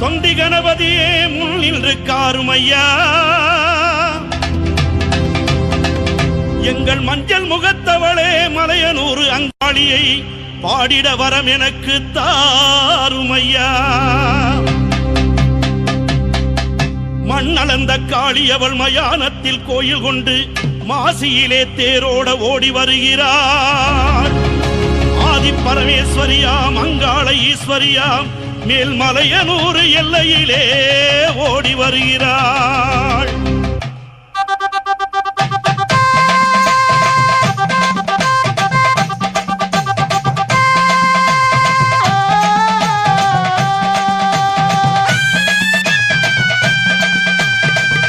தொண்டி கணபதியே முன் நின்று காருமையா? எங்கள் மஞ்சள் முகத்தவளே மலையனூறு அங்காளியை பாடிட வரம் எனக்கு தாருமையா? மண்ணளந்த காளி அவள் மயானத்தில் கோயில் கொண்டு மாசியிலே தேரோட ஓடி வருகிறார். ஆதி பரமேஸ்வரியாம் அங்காள ஈஸ்வரியாம் மேல்மலையனூர் எல்லையிலே ஓடி வருகிறாள்.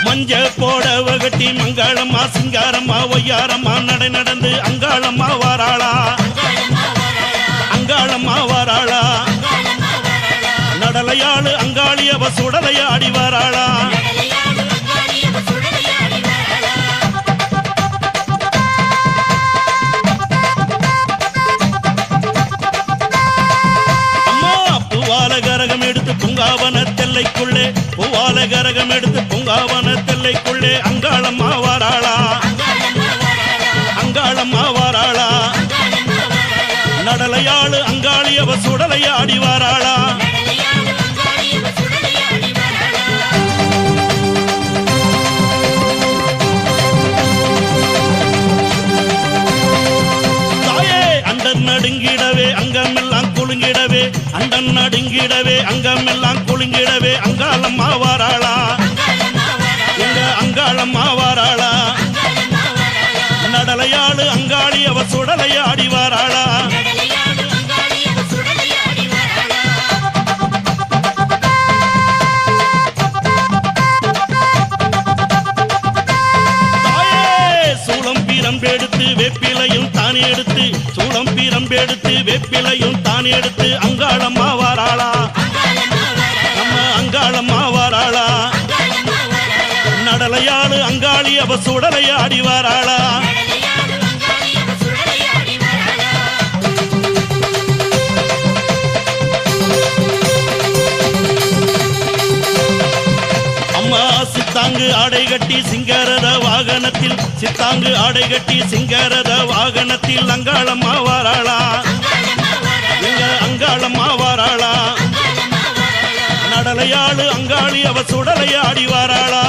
மஞ்சள் போடவ கட்டி மங்களம்மா சிங்காரம்மா ஒய்யாரம்மா நடை நடந்து அங்காளம்மா வாராளா. நடலையாளு அங்காளிய அவ சுடலையாடி வாராளா? அம்மா பூவால கரகம் எடுத்து பூங்காவன தெல்லைக்குள்ளே பூவால கரகம் எடுத்து பூங்காவன தெல்லைக்குள்ளே அங்காளம் வாராளா? அங்காளம்மா வாராளா? நடலையாளு அங்காளி அவ நடுங்கிடவே குலுங்கிடவே அண்டன் நடுங்கிடவே அங்கமெல்லாம் குலுங்கிடவே அங்காளம்மா வாராளா? எங்க அங்காளம்மா வாராளா? நடலையாளு அங்காளி அவ சுடலையாடி வாராளா? சூளம் பீரம் எடுத்து வெப்பிலையும் தானே எடுத்து சூளம் பீரம்பெடுத்து வெப்பிலையும் தானே எடுத்து அங்காளம்மா வாராளா நம்ம அங்காளம்மா வாராளா நடலையாளு அங்காளி அவ சுடலையாடி வாராளா. சித்தாங்கு ஆடை கட்டி சிங்காரத வாகனத்தில் சித்தாங்கு ஆடை கட்டி சிங்காரத வாகனத்தில் அங்காளம்மா வாராளா எங்க அங்காளம்மா வாராளா நடலையாளு அங்காளி அவ சுடலையாடி வாராளா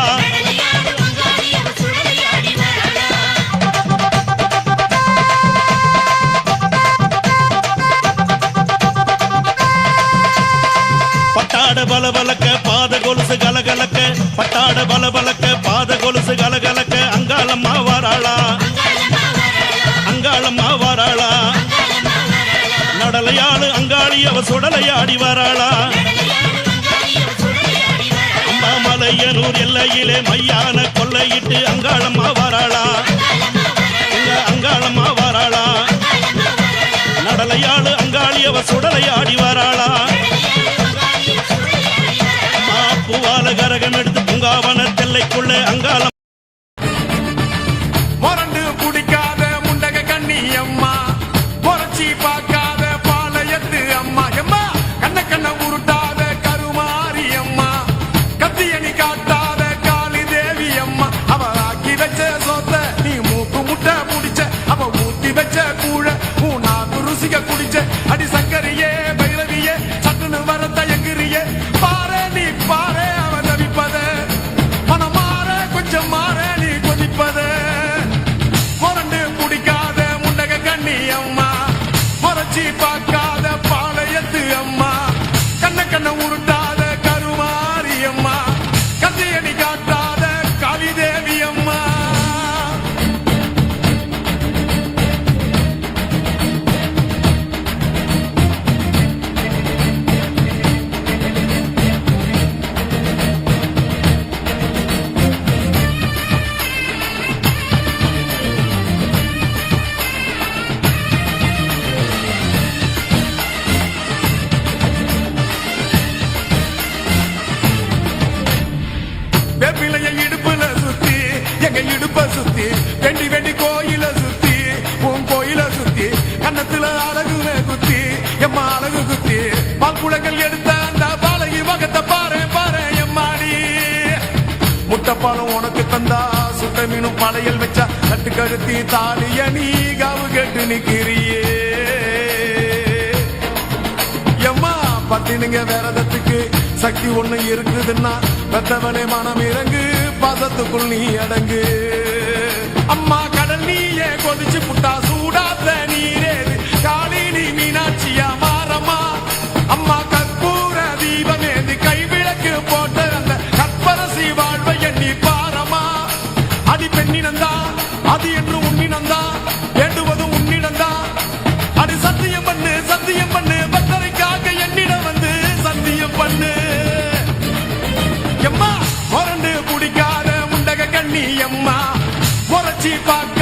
பட்டாட பலபலக்க பாத கொலுசு கலகலக்க பட்டாட பலபலக்க பாத கொலுசு கலகலக்க அங்காளம்மா வாராளா அங்காளம்மா வாராளா நடலையாளு அங்காளி அவ சுடலையாடி வாராளா. அம்மாமலையனூர் எல்லையிலே மையான கொள்ளையிட்டு அங்காளம்மா வாராளா எங்க அங்காளம்மா வாராளா நடலையாளு அங்காளி அவ சுடலையாடி வாராளா. பூங்காவன தெல்லைக்குள்ளே அங்காளம். மறந்து பிடிக்காத முண்டக கண்ணி அம்மா புரட்சி பார்க்காத பாளையத்து அம்மா. எம்மா கண்ண கண்ண உருட்டாத கருமாரி அம்மா கத்தியணி காட்டாத காளி தேவி அம்மா அவ ஆக்கி வச்ச சோத்த நீ மூக்கு முட்டை முடிச்ச அவ ஊத்தி வச்ச பாலும் உனக்கு தந்தா சுட்ட மீனும் படையல் வச்சா கட்டு கழுத்தி தாலிய நீ காவு கேட்டு நிக்கிறியே. எம்மா பத்தினுங்க விரதத்துக்கு சக்தி ஒண்ணு இருக்குதுன்னா பெத்தவனே மனம் இறங்கு பாசத்துக்குள் நீ அடங்கு. அம்மா கடல் நீயே கொதிச்சு புட்டா சூடா Chipa